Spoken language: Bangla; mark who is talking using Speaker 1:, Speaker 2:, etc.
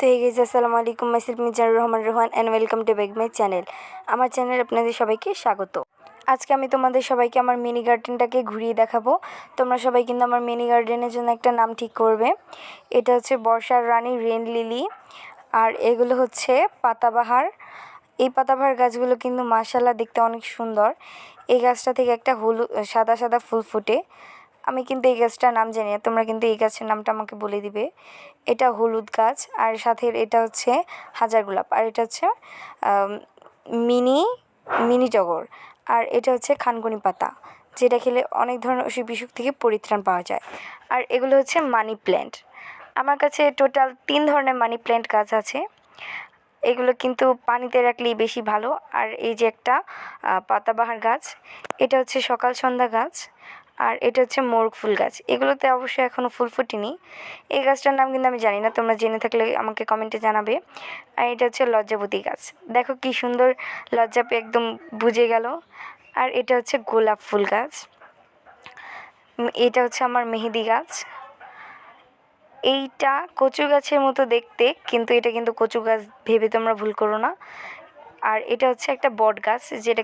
Speaker 1: তো এই গেছে আসসালামু আলাইকুম। Myself Mizanur Rahman Rohan and welcome to back my channel আমার চ্যানেল আপনাদের সবাইকে স্বাগত। আজকে আমি তোমাদের সবাইকে আমার মিনি গার্ডেনটাকে ঘুরিয়ে দেখাবো। তোমরা সবাই কিন্তু আমার মিনি গার্ডেনের জন্য একটা নাম ঠিক করবে। এটা হচ্ছে বর্ষার রানী রেন লিলি আর এগুলো হচ্ছে পাতাবাহার। এই পাতাবাহার গাছগুলো কিন্তু মাশাল্লাহ দেখতে অনেক সুন্দর। এই গাছটা থেকে একটা হলুদ, সাদা সাদা ফুল ফুটে। আমি কিন্তু এই গাছটার নাম জানি না, তোমরা কিন্তু এই গাছের নামটা আমাকে বলে দিবে। এটা হলুদ গাছ, আর সাথে এটা হচ্ছে হাজার গোলাপ, আর এটা হচ্ছে মিনি মিনি টগর, আর এটা হচ্ছে খানকুনি পাতা, যেটা খেলে অনেক ধরনের অসুখ বিসুখ থেকে পরিত্রাণ পাওয়া যায়। আর এগুলো হচ্ছে মানি প্ল্যান্ট। আমার কাছে টোটাল তিন ধরনের মানি প্ল্যান্ট গাছ আছে। এগুলো কিন্তু পানিতে রাখলেই বেশি ভালো, আর এই যে একটা পাতাবাহার গাছ, এটা হচ্ছে সকাল সন্ধ্যা গাছ আর এটা হচ্ছে মোরগ ফুল গাছ। এগুলোতে অবশ্যই এখনও ফুল ফুটেনি। এই গাছটার নাম কিন্তু আমি জানি না, তোমরা জেনে থাকলে আমাকে কমেন্টে জানাবে। আর এটা হচ্ছে লজ্জাবতী গাছ। দেখো কি সুন্দর লজ্জাপে একদম বুঝে গেল। আর এটা হচ্ছে গোলাপ ফুল গাছ। এটা হচ্ছে আমার মেহেদি গাছ। এইটা কচু গাছের মতো দেখতে, কিন্তু এটা কিন্তু কচু গাছ ভেবে তোমরা ভুল করো না। আর এটা হচ্ছে একটা বট গাছ, যেটা